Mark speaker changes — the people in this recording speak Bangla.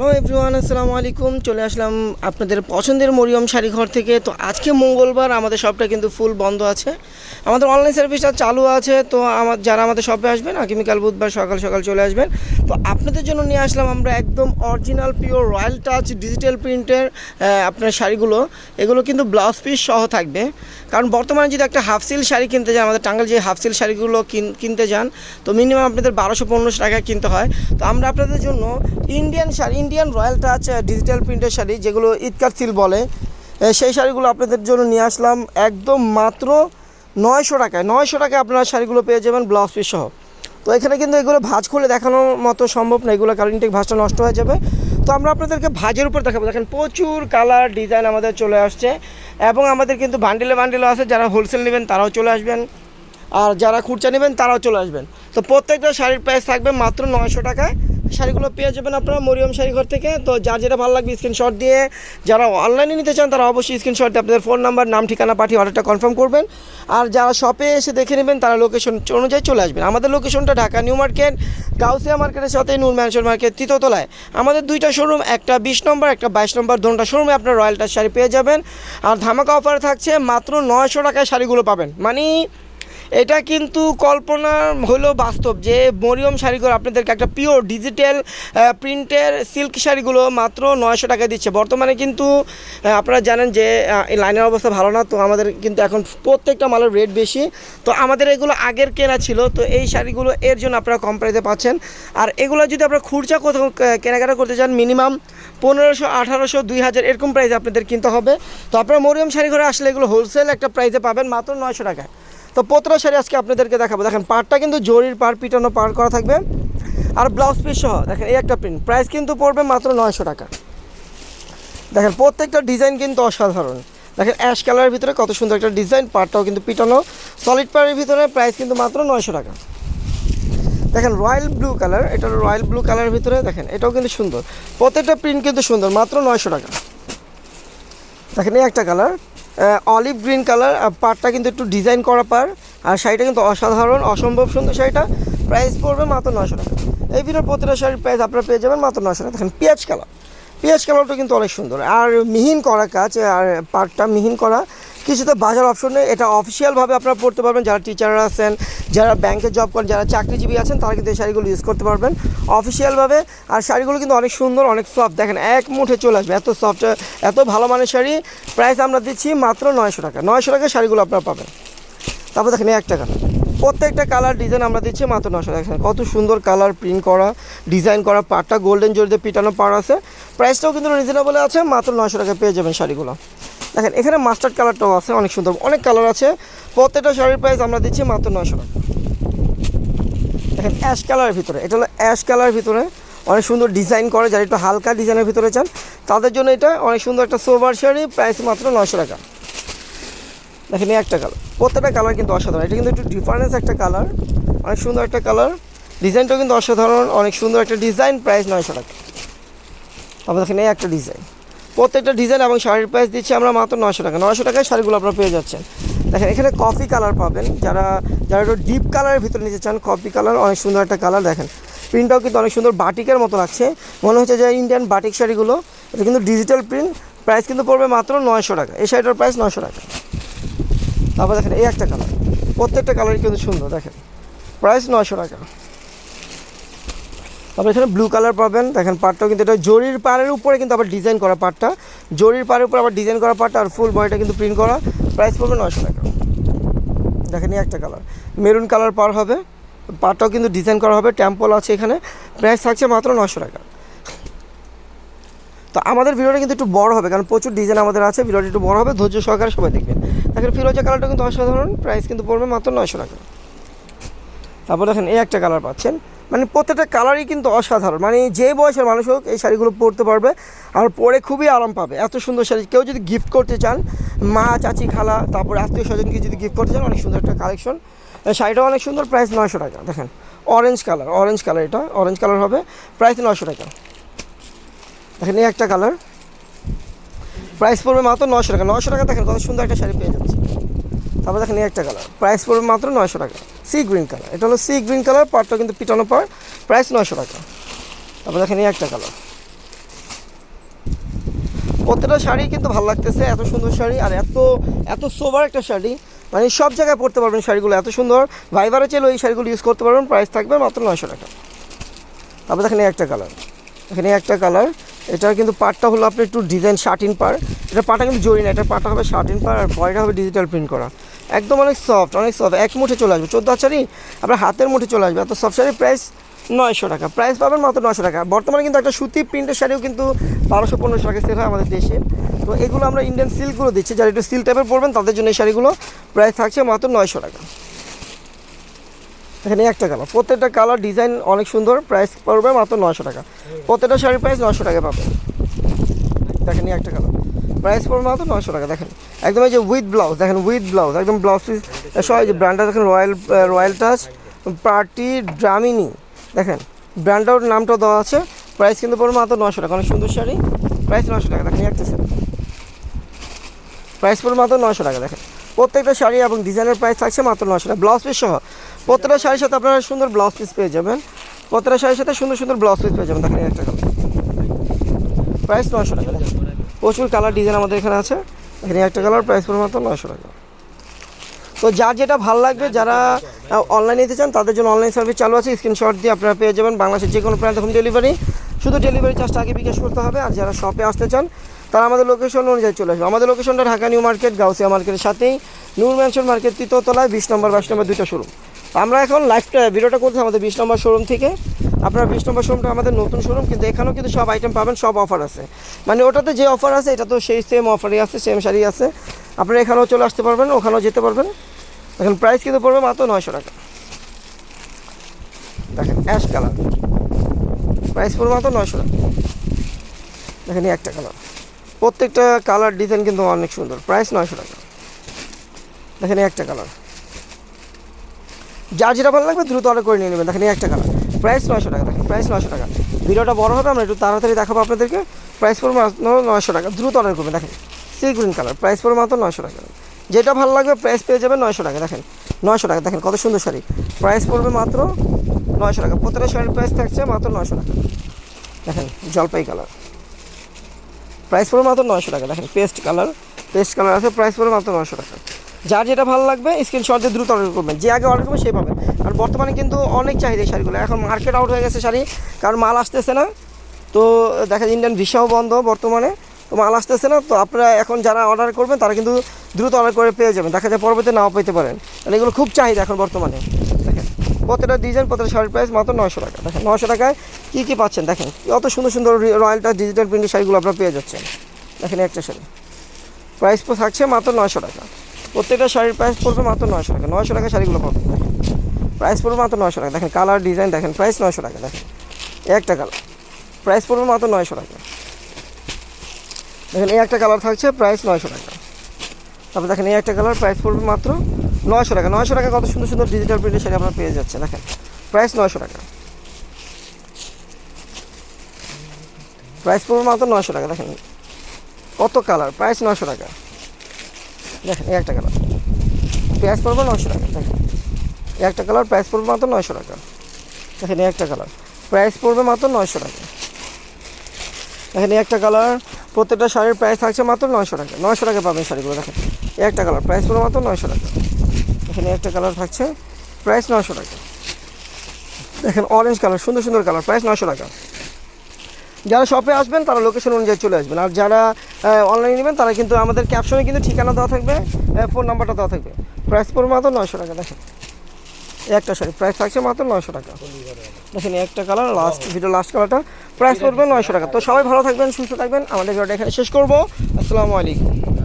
Speaker 1: হ্যালো এভরিওয়ান, আসসালামু আলাইকুম। চলে আসলাম আপনাদের পছন্দের মরিয়ম শাড়ি ঘর থেকে। তো আজকে মঙ্গলবার, আমাদের শপটা কিন্তু ফুল বন্ধ আছে। আমাদের অনলাইন সার্ভিসটা চালু আছে। তো আমার, যারা আমাদের শপে আসবেন, আগামীকাল বুধবার সকাল সকাল চলে আসবেন। তো আপনাদের জন্য নিয়ে আসলাম আমরা একদম original pure royal touch digital প্রিন্টের আপনার শাড়িগুলো। এগুলো কিন্তু ব্লাউজ পিস সহ থাকবে। কারণ বর্তমানে যদি একটা হাফ সিল শাড়ি কিনতে যান, আমাদের টাঙ্গাল যে হাফ সিল শাড়িগুলো কিন- কিনতে যান, তো মিনিমাম আপনাদের বারোশো পনেরোশো টাকা কিনতে হয়। তো আমরা আপনাদের জন্য Indian sari Indian royal touch digital প্রিন্টের শাড়ি যেগুলো ইটকার সিল বলে সেই শাড়িগুলো আপনাদের জন্য নিয়ে আসলাম একদম মাত্র নয়শো টাকায়। নয়শো টাকায় আপনারা শাড়িগুলো পেয়ে যাবেন ব্লাউজ পিস সহ। তো এখানে কিন্তু এগুলো ভাঁজ খুলে দেখানোর মতো সম্ভব না, এগুলো কারণ ঠিক ভাঁজটা নষ্ট হয়ে যাবে। তো আমরা আপনাদেরকে ভাঁজের উপর দেখাবো। দেখেন, প্রচুর কালার ডিজাইন আমাদের চলে আসছে এবং আমাদের কিন্তু বান্ডিলে বান্ডিলও আছে। যারা হোলসেল নেবেন, তারাও চলে আসবেন। আর যারা খুচরা নেবেন, তারাও চলে আসবেন। তো প্রত্যেকটা শাড়ির প্রাইস থাকবে মাত্র নয়শো টাকায়। শাড়িগুলো পেয়ে যাবেন আপনারা মরিয়ম শাড়ি ঘর থেকে। তো যার যেটা ভালো লাগবে স্ক্রিনশট দিয়ে, যারা অনলাইনে নিতে চান, তারা অবশ্যই স্ক্রিনশট দিয়ে আপনাদের ফোন নাম্বার নাম, ঠিকানা পাঠিয়ে অর্ডারটা কনফার্ম করবেন। আর যারা শপে এসে দেখে নেবেন, তারা লোকেশন অনুযায়ী চলে আসবেন। আমাদের লোকেশনটা ঢাকা নিউ মার্কেট, গাউসিয়া মার্কেটের সাথে নূর ম্যানশন মার্কেট তৃতীয়তলায় আমাদের দুইটা শোরুম একটা বিশ নম্বর একটা বাইশ নম্বর দুটা শোরুমে আপনার রয়্যালটার শাড়ি পেয়ে যাবেন। আর ধামাকা অফার থাকছে মাত্র নয়শো টাকায় শাড়িগুলো পাবেন। মানে এটা কিন্তু কল্পনা হলো বাস্তব যে মরিয়ম শাড়িগুলো আপনাদেরকে একটা পিওর ডিজিটাল প্রিন্টের সিল্ক শাড়িগুলো মাত্র নয়শো টাকায় দিচ্ছে। বর্তমানে কিন্তু আপনারা জানেন যে লাইনের অবস্থা ভালো না, তো আমাদের কিন্তু এখন প্রত্যেকটা মালের রেট বেশি। তো আমাদের এগুলো আগের কেনা ছিল, তো এই শাড়িগুলো এর জন্য আপনারা কম প্রাইসে পাচ্ছেন। আর এগুলো যদি আপনারা খুরচা কোথাও কেনাকাটা করতে চান মিনিমাম পনেরোশো, আঠারোশো, দুই হাজার, এরকম প্রাইসে আপনাদের কিনতে হবে। তো আপনারা মরিয়ম শাড়ি ঘরে আসলে এগুলো হোলসেল একটা প্রাইসে পাবেন মাত্র নয়শো টাকায়। তো পতরা শাড়ি আজকে আপনাদেরকে দেখাবো। দেখেন, পাড়টা কিন্তু জরির পাড়, পিটানো পাড় করা থাকবে। আর ব্লাউজ পিস সহ, দেখেন, এই একটা প্রিন্ট প্রাইস কিন্তু পড়বে মাত্র নয়শো টাকা। দেখেন, প্রত্যেকটা ডিজাইন কিন্তু অসাধারণ। দেখেন অ্যাশ কালারের ভিতরে কত সুন্দর একটা ডিজাইন পাড়টাও কিন্তু পিটানো। সলিড পাড়ের ভিতরে প্রাইস কিন্তু মাত্র নয়শো টাকা। দেখেন রয়্যাল ব্লু কালার এটা রয়্যাল ব্লু কালারের ভিতরে, দেখেন, এটাও কিন্তু সুন্দর। প্রত্যেকটা প্রিন্ট কিন্তু সুন্দর, মাত্র নয়শো টাকা। দেখেন, এই একটা কালার অলিভ গ্রিন কালার আর পাড়টা কিন্তু একটু ডিজাইন করা পার আর শাড়িটা কিন্তু অসাধারণ, অসম্ভব সুন্দর শাড়িটা। প্রাইস পড়বে মাত্র নশো টাকা। এই ভিতরে প্রতিটা শাড়ির প্রাইস আপনারা পেয়ে যাবেন মাত্র নশো টাকা। দেখেন, পেঁয়াজ কালার পেঁয়াজ কালারটা কিন্তু অনেক সুন্দর। আর মিহিন করা কাজ, আর পাটটা মিহিন করা। কিছুতে বাজার অপশন নেই। এটা অফিসিয়ালভাবে আপনারা পড়তে পারবেন। যারা টিচাররা আছেন, যারা ব্যাংকে জব করেন, যারা চাকরিজীবী আছেন, তারা কিন্তু এই শাড়িগুলো ইউজ করতে পারবেন। অফিসিয়ালভাবে আর শাড়িগুলো কিন্তু অনেক সুন্দর, অনেক সফট দেখেন, এক মুঠে চলে আসবে। এত সফট এত ভালো মানের শাড়ি। প্রাইস আমরা দিচ্ছি মাত্র নয়শো টাকা। নয়শো টাকায় শাড়িগুলো আপনারা পাবেন। তারপর দেখেন, এই একটা কালার প্রত্যেকটা কালার ডিজাইন আমরা দিচ্ছি মাত্র নশো দেখেন, কত সুন্দর কালার প্রিন্ট করা ডিজাইন করা পাটটা। গোল্ডেন জরিতে পিটানো পাড় আছে। প্রাইসটাও কিন্তু রিজনেবল আছে। মাত্র নশো টাকা পেয়ে যাবেন শাড়িগুলো। দেখেন, এখানে মাস্টার্ড কালারটাও আছে, অনেক সুন্দর। অনেক কালার আছে। প্রত্যেকটা শাড়ির প্রাইস আমরা দিচ্ছি মাত্র নয়শো টাকা। দেখেন অ্যাশ কালারের ভিতরে, এটা হলো অ্যাশ কালারের ভিতরে। অনেক সুন্দর ডিজাইন করে, যারা একটু হালকা ডিজাইনের ভিতরে চান, তাদের জন্য এটা অনেক সুন্দর একটা সোভার শাড়ি প্রাইস মাত্র নয়শো টাকা। দেখেন, এই একটা কালার প্রত্যেকটা কালার কিন্তু অসাধারণ। এটা কিন্তু একটু ডিফারেন্স একটা কালার অনেক সুন্দর একটা কালার ডিজাইনটাও কিন্তু অসাধারণ। অনেক সুন্দর একটা ডিজাইন প্রাইস নয়শো টাকা। তারপর দেখেন, এই একটা ডিজাইন প্রত্যেকটা ডিজাইন এবং শাড়ির প্রাইস দিচ্ছি আমরা মাত্র নশো টাকা। নশো টাকায় শাড়িগুলো আপনারা পেয়ে যাচ্ছেন। দেখেন, এখানে কফি কালার পাবেন। যারা যারা একটু ডিপ কালারের ভিতরে নিতে চান কফি কালার অনেক সুন্দর একটা কালার দেখেন। প্রিন্টটাও কিন্তু অনেক সুন্দর বাটিকের মতো লাগছে। মনে হচ্ছে যে ইন্ডিয়ান বাটিক শাড়িগুলো, এটা কিন্তু ডিজিটাল প্রিন্ট প্রাইস কিন্তু পড়বে মাত্র নয়শো টাকা। এই শাড়িটার প্রাইস নশো টাকা। তারপর দেখেন, এই একটা কালার প্রত্যেকটা কালারই কিন্তু সুন্দর, দেখেন। প্রাইস নয়শো টাকা। তারপর এখানে ব্লু কালার পাবেন। দেখেন পাটটাও কিন্তু এটা জরির পাড়ের উপরে কিন্তু আবার ডিজাইন করা পাটটা জরির পাড়ের উপরে আবার ডিজাইন করা পাটটা আর ফুল বডিটা কিন্তু প্রিন্ট করা। প্রাইস পড়বে নশো টাকা। দেখেন একটা কালার মেরুন কালার পার হবে। পাটটাও কিন্তু ডিজাইন করা হবে। টেম্পল আছে এখানে। প্রাইস থাকছে মাত্র নশো টাকা। তো আমাদের ভিডিওটা কিন্তু একটু বড় হবে, কারণ প্রচুর ডিজাইন আমাদের আছে। ভিডিওটা একটু বড় হবে, ধৈর্য সহকারে সবাই দেখবেন। দেখেন ফিরোজা কালারটা কিন্তু অসাধারণ। প্রাইস কিন্তু পড়বে মাত্র নয়শো টাকা। তারপর দেখেন এই একটা কালার পাচ্ছেন। মানে প্রত্যেকটা কালারই কিন্তু অসাধারণ। মানে যে বয়সের মানুষ হোক এই শাড়িগুলো পরতে পারবে আর পরে খুবই আরাম পাবে। এত সুন্দর শাড়ি। কেউ যদি গিফট করতে চান, মা, চাচি, খালা, তারপর আত্মীয় স্বজনকে যদি গিফট করতে চান, অনেক সুন্দর একটা কালেকশন শাড়িটাও অনেক সুন্দর প্রাইস নয়শো টাকা। দেখেন অরেঞ্জ কালার অরেঞ্জ কালার এটা। অরেঞ্জ কালার হবে প্রাইস নয়শো টাকা। দেখেন, এই একটা কালার প্রাইস পড়বে মাত্র নশো টাকা। নশো টাকা দেখেন কত সুন্দর একটা শাড়ি পেয়ে যাচ্ছে। তারপর দেখেন এই একটা কালার প্রাইস পড়বে মাত্র নয়শো টাকা। সি গ্রিন কালার এটা হলো সি গ্রিন কালার পাটটা কিন্তু পিটানো পার প্রাইস নয়শো টাকা। তারপর দেখেন এই একটা কালার প্রত্যেকটা শাড়ি কিন্তু ভালো লাগতেছে, এত সুন্দর শাড়ি আর এত এত সোবার একটা শাড়ি। মানে সব জায়গায় পরতে পারবেন শাড়িগুলো, এত সুন্দর। ভাইবারে চাইলে ওই শাড়িগুলো ইউজ করতে পারবেন প্রাইস থাকবে মাত্র নয়শো টাকা। তারপর দেখেন একটা কালার এখানে একটা কালার এটা কিন্তু পাটটা হলো আপনি একটু ডিজাইন শার্টিন পার। এটা পাটা কিন্তু জড়ি না, এটা পাটা হবে শার্টিন পার আর বয়টা হবে ডিজিটাল প্রিন্ট করা। একদম অনেক সফট অনেক সফট এক মুঠে চলে আসবে। চোদ্দ শাড়ি, আপনার হাতের মুঠে চলে আসবে। এত সফট শাড়ির প্রাইস নয়শো টাকা। প্রাইস পাবেন মাত্র নয়শো টাকা। বর্তমানে কিন্তু একটা সুতি প্রিন্টের শাড়িও কিন্তু বারোশো, পনেরোশো টাকা সেল হয় আমাদের দেশে। তো এগুলো আমরা ইন্ডিয়ান সিল্কগুলো দিচ্ছি। যারা একটু সিল টাইপের পড়বেন তাদের জন্য এই শাড়িগুলো প্রাইস থাকছে মাত্র নয়শো টাকা। এখানে একটা কালার প্রত্যেকটা কালার ডিজাইন অনেক সুন্দর। প্রাইস পড়বে মাত্র নয়শো টাকা। প্রত্যেকটা শাড়ির প্রাইস নয়শো টাকা পাবেন। দেখেন একটা কালার প্রাইস পড়বে মাত্র নয়শো টাকা, দেখেন। একদম এই যে উইথ ব্লাউজ দেখেন উইথ ব্লাউজ একদম ব্লাউজ পিস সবাই যে ব্র্যান্ডটা দেখেন রয়্যাল রয়্যাল টাচ পার্টি ড্রামিনি দেখেন। ব্র্যান্ডটার নামটাও দেওয়া আছে প্রাইস কিন্তু পড়বে মাত্র নয়শো টাকা, অনেক সুন্দর শাড়ি। প্রাইস নয়শো টাকা, দেখেন এই একটা শাড়ি প্রাইস পড়বে মাত্র নয়শো টাকা, দেখেন। প্রত্যেকটা শাড়ি এবং ডিজাইনের প্রাইস থাকছে মাত্র নয়শো টাকা ব্লাউজ পিস সহ। প্রত্যেকটা শাড়ির সাথে আপনারা সুন্দর ব্লাউজ পিস পেয়ে যাবেন। প্রত্যেকটা শাড়ির সাথে সুন্দর সুন্দর ব্লাউজ পিস পেয়ে যাবেন, দেখেন একটা প্রাইস নয়শো টাকা প্রচুর কালার ডিজাইন আমাদের এখানে আছে। এখানে একটা কালার প্রাইস পড়বে মাত্র নয়শো টাকা। তো যার যেটা ভালো লাগবে, যারা অনলাইনে নিতে চান, তাদের জন্য অনলাইন সার্ভিস চালু আছে। স্ক্রিনশট দিয়ে আপনারা পেয়ে যাবেন বাংলাদেশের যে কোনো প্রান্ত হোম ডেলিভারি শুধু ডেলিভারি চার্জটা আগে বিকাশ করতে হবে, আর যারা শপে আসতে চান, তারা আমাদের লোকেশন অনুযায়ী চলে আসবে। আমাদের লোকেশনটা ঢাকা নিউ মার্কেট, গাউসিয়া মার্কেটের সাথেই। নূর ম্যানশন মার্কেট তৃতীয়তলায় বিশ নম্বর, বাইশ নম্বর দুইটা শোরুম আমরা এখন লাইভটা ভিডিওটা করছি আমাদের বিশ নম্বর শোরুম থেকে। আপনারা বিশ নম্বর শোরুমটা আমাদের নতুন শোরুম কিন্তু এখানেও কিন্তু সব আইটেম পাবেন, সব অফার আছে। মানে ওটাতে যে অফার আছে, এটা তো সেই সেম অফারই আছে সেম শাড়ি আছে। আপনারা এখানেও চলে আসতে পারবেন, ওখানেও যেতে পারবেন। এখন প্রাইস কিন্তু পড়বে মাত্র নয়শো টাকা। দেখেন অ্যাশ কালার প্রাইস পড়বে মাত্র নয়শো টাকা। দেখেন একটা কালার প্রত্যেকটা কালার ডিজাইন কিন্তু অনেক সুন্দর। প্রাইস নয়শো টাকা। দেখেন একটা কালার যার যেটা ভালো লাগবে, দ্রুত অর্ডার করে নিয়ে নেবেন। দেখেন একটা কালার প্রাইস নয়শো টাকা, দেখেন, প্রাইস নয়শো টাকা। ভিডিওটা বড় হবে, আমরা একটু তাড়াতাড়ি দেখাবো আপনাদেরকে। প্রাইস পড়বে মাত্র নয়শো টাকা, দ্রুত অর্ডার করবেন, দেখেন সি গ্রিন কালার প্রাইস পড়বে মাত্র নয়শো টাকা। যেটা ভালো লাগবে, প্রাইস পেয়ে যাবেন নয়শো টাকা, দেখেন, নয়শো টাকা, দেখেন, কত সুন্দর শাড়ি। প্রাইস পড়বে মাত্র নয়শো টাকা প্রত্যেকটা শাড়ির প্রাইস থাকছে মাত্র নয়শো টাকা। দেখেন, জলপাই কালার প্রাইস পড়বে মাত্র নয়শো টাকা, দেখেন, পেস্ট কালার পেস্ট কালার আছে, প্রাইস পড়বে মাত্র নয়শো টাকা। যার যেটা ভালো লাগবে স্ক্রিনশট দিয়ে দ্রুত অর্ডার করবেন। যে আগে অর্ডার করবেন সেই পাবেন আর বর্তমানে কিন্তু অনেক চাহিদা শাড়িগুলো এখন মার্কেট আউট হয়ে গেছে শাড়ি, কারণ মাল আসতেছে না। তো দেখা যায় ইন্ডিয়ান ভিসাও বন্ধ বর্তমানে। তো মাল আসতেছে না, তো আপনারা এখন যারা অর্ডার করবেন, তারা কিন্তু দ্রুত অর্ডার করে পেয়ে যাবেন। দেখা যায় পরবর্তী নাও পেতে পারেন। মানে এগুলো খুব চাহিদা এখন বর্তমানে। দেখেন প্রত্যেকটা ডিজাইন প্রত্যেকটা শাড়ির প্রাইস মাত্র নয়শো টাকা। দেখেন নশো টাকায় কী কী পাচ্ছেন? দেখেন, কত সুন্দর সুন্দর রয়্যালটা ডিজিটাল প্রিন্টের শাড়িগুলো আপনারা পেয়ে যাচ্ছেন। দেখেন একটা শাড়ি। প্রাইস তো থাকছে মাত্র নয়শো টাকা। প্রত্যেকটা শাড়ির প্রাইস পড়বে মাত্র নয়শো টাকা। নয়শো টাকা শাড়িগুলো পাবেন প্রাইস পড়বে মাত্র নয়শো টাকা। দেখেন কালার ডিজাইন দেখেন প্রাইস নয়শো টাকা, দেখেন। একটা কালার প্রাইস পড়বে মাত্র নয়শো টাকা। দেখেন, এই একটা কালার থাকছে প্রাইস নয়শো টাকা। তারপর দেখেন, এই একটা কালার প্রাইস পড়বে মাত্র নয়শো টাকা। নয়শো টাকা কত সুন্দর সুন্দর ডিজিটাল প্রিন্টের শাড়ি আপনারা পেয়ে যাচ্ছে দেখেন। প্রাইস নয়শো টাকা। প্রাইস পড়বে মাত্র নয়শো টাকা, দেখেন। কত কালার প্রাইস নয়শো টাকা। দেখেন একটা কালার। প্রাইস পড়বে নশো টাকা, দেখেন। একটা কালার প্রাইস পড়বে মাত্র নয়শো টাকা। দেখেন একটা কালার। প্রাইস পড়বে মাত্র নয়শো টাকা। দেখেন একটা কালার, প্রত্যেকটা শাড়ির প্রাইস থাকছে মাত্র নয়শো টাকা। নয়শো টাকা পাবেন শাড়িগুলো, দেখেন। একটা কালার প্রাইস পড়বে মাত্র নয়শো টাকা। এখানে একটা কালার থাকছে প্রাইস নয়শো টাকা। দেখেন অরেঞ্জ কালার, সুন্দর সুন্দর কালার প্রাইস নশো টাকা। যারা শপে আসবেন, তারা লোকেশন অনুযায়ী চলে আসবেন। আর যারা অনলাইনে নেবেন, তারা কিন্তু আমাদের ক্যাপশনে কিন্তু ঠিকানা দেওয়া থাকবে ফোন নাম্বারটা দেওয়া থাকবে। প্রাইস পড়বে মাত্র নয়শো টাকা, দেখেন। একটা সরি প্রাইস থাকছে মাত্র নয়শো টাকা। দেখেন একটা কালার লাস্ট ভিডিও লাস্ট কালারটা প্রাইস পড়বে নয়শো টাকা। তো সবাই ভালো থাকবেন, সুস্থ থাকবেন। আমাদের ভিডিওটা এখানে শেষ করব। আসসালামু আলাইকুম।